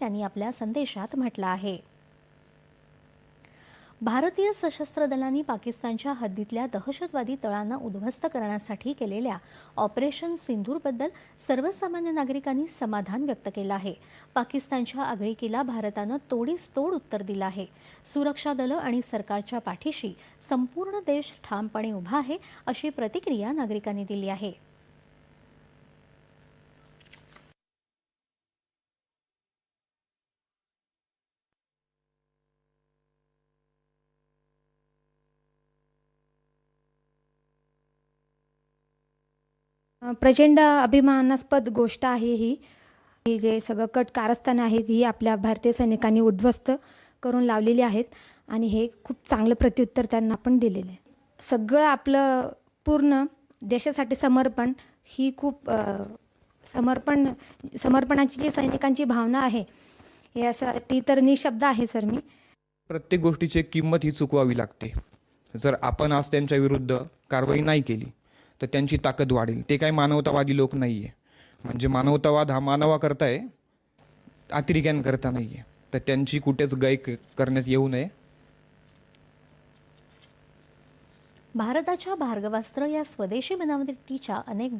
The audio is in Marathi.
त्यांनी आपल्या संदेशात म्हटलं आहे. भारतीय सशस्त्र दलांनी पाकिस्तानच्या हद्दीतल्या दहशतवादी तळांना उद्ध्वस्त करण्यासाठी केलेल्या ऑपरेशन सिंधूरबद्दल सर्वसामान्य नागरिकांनी समाधान व्यक्त केलं आहे. पाकिस्तानच्या आगळीकीला भारतानं तोडीस तोड उत्तर दिलं आहे. सुरक्षा दलं आणि सरकारच्या पाठीशी संपूर्ण देश ठामपणे उभा आहे अशी प्रतिक्रिया नागरिकांनी दिली आहे. प्रचंड अभिमानास्पद गोष्ट आहे ही. हे जे सगळं कट कारस्थानं आहेत ही आपल्या भारतीय सैनिकांनी उद्ध्वस्त करून लावलेली आहेत आणि हे खूप चांगलं प्रत्युत्तर त्यांना आपण दिलेलं आहे. सगळं आपलं पूर्ण देशासाठी समर्पण ही खूप समर्पण समर्पणाची जी सैनिकांची भावना आहे यासाठी तर निशब्द आहे सर मी. प्रत्येक गोष्टीची किंमत ही चुकवावी लागते. जर आपण आज त्यांच्या विरुद्ध कारवाई नाही केली तर त्यांची ताकद वाढेल. ते काही मानवतावादी लोक नाही आहे म्हणजे मानवतावाद हा मानवा करताय अतिरेक्यांकरता नाही आहे तर त्यांची कुठेच गय करण्यात येऊ नये. भारताच्या भार्गवास्त्र या स्वदेशी बनावटीच्या अनेक